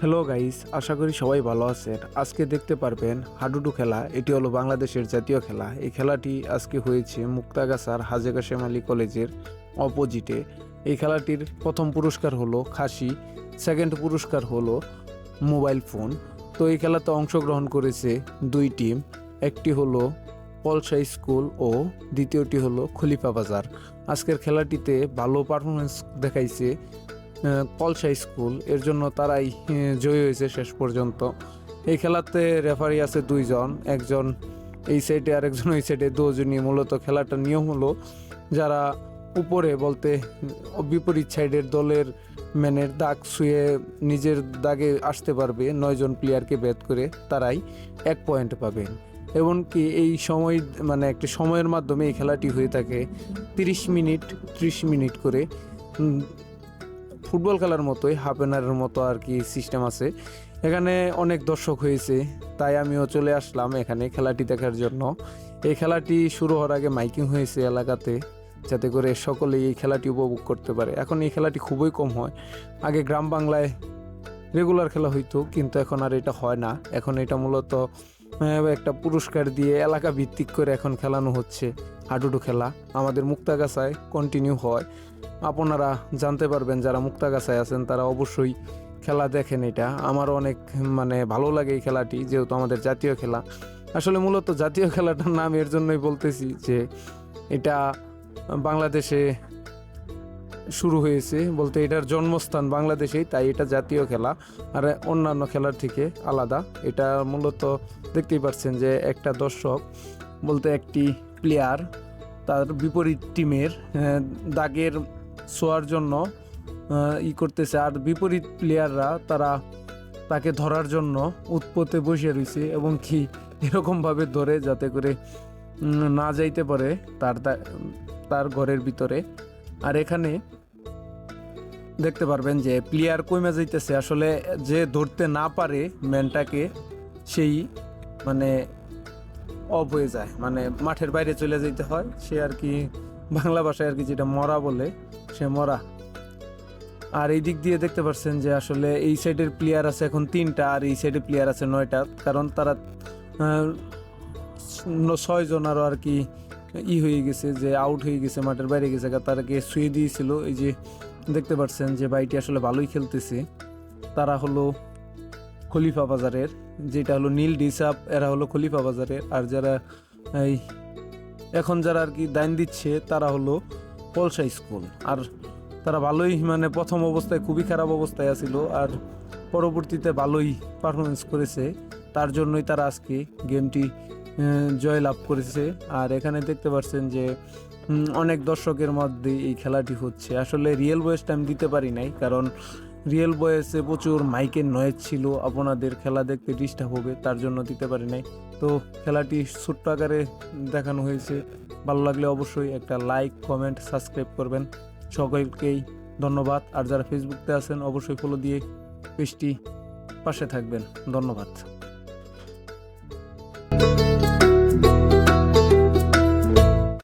Hello guys আশা করি সবাই ভালো আছেন। আজকে দেখতে পারবেন হাডুডু খেলা। এটি হলো বাংলাদেশের জাতীয় খেলা। এই খেলাটি আজকে হয়েছে মুক্তাগাছার হাজেকা শেমালি কলেজের অপোজিটে। এই খেলাটির প্রথম পুরস্কার হলো খাসি, সেকেন্ড পুরস্কার হলো মোবাইল ফোন। তো এই খেলাতে অংশগ্রহণ করেছে দুই টিম। একটি হলো পলসা স্কুল ও দ্বিতীয়টি হলো খলিফা বাজার। আজকের খেলাটিতে ভালো পারফরমেন্স দেখাইছে পলসা স্কুল। এর জন্য তারাই জয়ী হয়েছে শেষ পর্যন্ত। এই খেলাতে রেফারি আছে দুইজন। একজন এই সাইডে আর একজন ওই সাইডে দুজনই মূলত খেলাটার নিয়ম হলো যারা উপরে বলতে বিপরীত সাইডের দলের ম্যানের দাগ শুয়ে নিজের দাগে আসতে পারবে। নয়জন প্লেয়ারকে ব্যাট করে তারাই এক পয়েন্ট পাবেন এমনকি এই সময় মানে একটি সময়ের মাধ্যমে এই খেলাটি হয়ে থাকে তিরিশ মিনিট, ত্রিশ মিনিট করে। ফুটবল খেলার মতোই হাফ এন আওয়ারের মতো আর কি সিস্টেম আছে। এখানে অনেক দর্শক হয়েছে, তাই আমিও চলে আসলাম এখানে খেলাটি দেখার জন্য। এই খেলাটি শুরু হওয়ার আগে মাইকিং হয়েছে এলাকাতে, যাতে করে সকলেই এই খেলাটি উপভোগ করতে পারে। এখন এই খেলাটি খুবই কম হয়। আগে গ্রাম বাংলায় রেগুলার খেলা হইতো, কিন্তু এখন আর এটা হয় না। এখন এটা মূলত একটা পুরস্কার দিয়ে এলাকা ভিত্তিক করে এখন খেলানো হচ্ছে হাডুডু খেলা। আমাদের মুক্তাগাছায় কন্টিনিউ হয়। আপনারা জানতে পারবেন, যারা মুক্তাগাছায় আছেন, তারা অবশ্যই খেলা দেখেন এটা। আমার অনেক মানে ভালো লাগে এই খেলাটি, যেহেতু আমাদের জাতীয় খেলা। আসলে মূলত জাতীয় খেলাটার নাম এর জন্যই বলতেছি যে, এটা বাংলাদেশে শুরু হয়েছে বলতে এটার জন্মস্থান বাংলাদেশেই, তাই এটা জাতীয় খেলা। আর অন্যান্য খেলার থেকে আলাদা। এটা মূলত দেখতেই পাচ্ছেন যে একটা দর্শক, বলতে একটি প্লেয়ার তার বিপরীত টিমের দাগের ছোঁয়ার জন্য ই করতেছে। আর বিপরীত প্লেয়াররা তারা তাকে ধরার জন্য উৎপতে বসে রয়েছে এবং কি এরকমভাবে ধরে যাতে করে না যাইতে পারে তার তার ঘরের ভিতরে। আর এখানে দেখতে পারবেন যে প্লেয়ার কমে যাইতেছে আসলে যে ধরতে না পারে ম্যানটাকে, সেই মানে অফ হয়ে যায়। মানে মাঠের বাইরে চলে যেতে হয়। সে আর কি বাংলা ভাষায় আর কি যেটা মরা বলে, সে মরা। আর এই দিক দিয়ে দেখতে পাচ্ছেন যে আসলে এই সাইডের প্লেয়ার আছে এখন তিনটা, আর এই সাইডে প্লেয়ার আছে নয়টা। কারণ তারা ছয়জন আরও আর কি ই হয়ে গেছে, যে আউট হয়ে গেছে, মাঠের বাইরে গেছে। তারাকে শুয়ে দিয়েছিল। এই যে দেখতে পাচ্ছেন যে বাইটি আসলে ভালোই খেলতেছে। তারা হলো খলিফা বাজারের, যেটা হলো নীল ডিসাপ, এরা হলো খলিফা বাজারের। আর যারা এখন যারা আর কি দান দিচ্ছে, তারা হলো পলসা স্কুল। আর তারা ভালোই মানে প্রথম অবস্থায় খুবই খারাপ অবস্থায় আছিল আর পরবর্তীতে ভালোই পারফরমেন্স করেছে। তার জন্যই তারা আজকে গেমটি জয় লাভ করেছে। আর এখানে দেখতে পাচ্ছেন যে অনেক দর্শকের মধ্যে এই খেলাটি হচ্ছে। আসলে রিয়েল বয়েসটা আমি দিতে পারি নাই, কারণ রিয়েল বয়েসে প্রচুর মাইকের নয়েজ ছিল। আপনাদের খেলা দেখতে ডিস্টার্ব হবে, তার জন্য দিতে পারি নাই। তো খেলাটি ছোট্ট আকারে দেখানো হয়েছে। ভালো লাগলে অবশ্যই একটা লাইক কমেন্ট সাবস্ক্রাইব করবেন। সকলকেই ধন্যবাদ। আর যারা ফেসবুকতে আছেন অবশ্যই ফলো দিয়ে পেজটি পাশে থাকবেন। ধন্যবাদ।